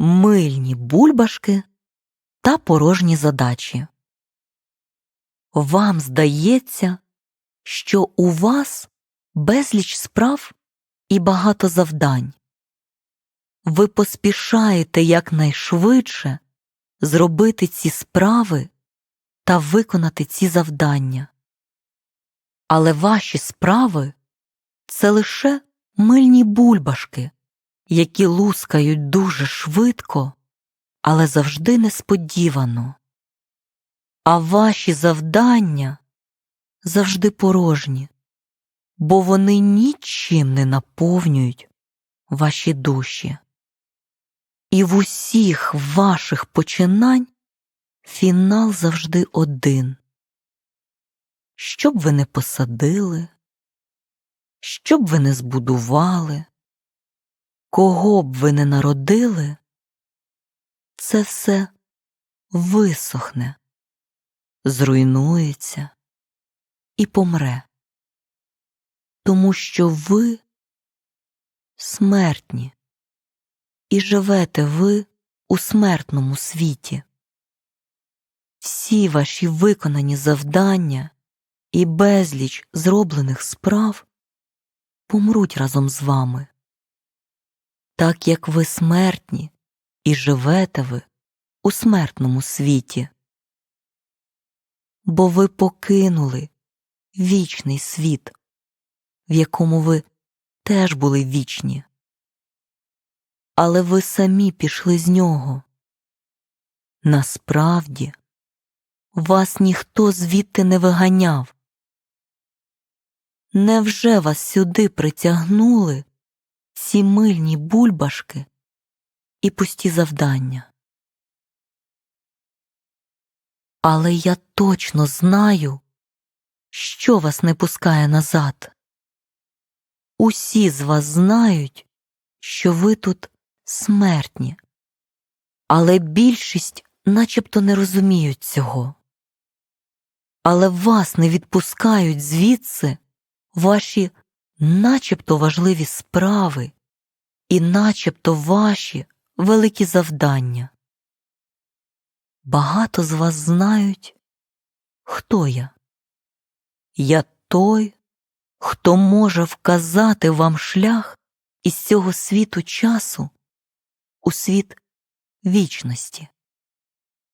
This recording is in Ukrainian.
мильні бульбашки та порожні задачі. Вам здається, що у вас безліч справ і багато завдань. Ви поспішаєте якнайшвидше зробити ці справи та виконати ці завдання. Але ваші справи це лише мильні бульбашки, які лускають дуже швидко, але завжди несподівано. А ваші завдання завжди порожні, бо вони нічим не наповнюють ваші душі. І в усіх ваших починань фінал завжди один. Що б ви не посадили, що б ви не збудували, кого б ви не народили, це все висохне, зруйнується і помре, тому що ви смертні і живете ви у смертному світі. Всі ваші виконані завдання і безліч зроблених справ помруть разом з вами. Так як ви смертні і живете ви у смертному світі. Бо ви покинули вічний світ, в якому ви теж були вічні. Але ви самі пішли з нього. Насправді вас ніхто звідти не виганяв. Невже вас сюди притягнули ці мильні бульбашки і пусті завдання? Але я точно знаю, що вас не пускає назад. Усі з вас знають, що ви тут смертні, але більшість начебто не розуміють цього. Але вас не відпускають звідси ваші начебто важливі справи і начебто ваші великі завдання. Багато з вас знають, хто я. Я той, хто може вказати вам шлях із цього світу часу у світ вічності.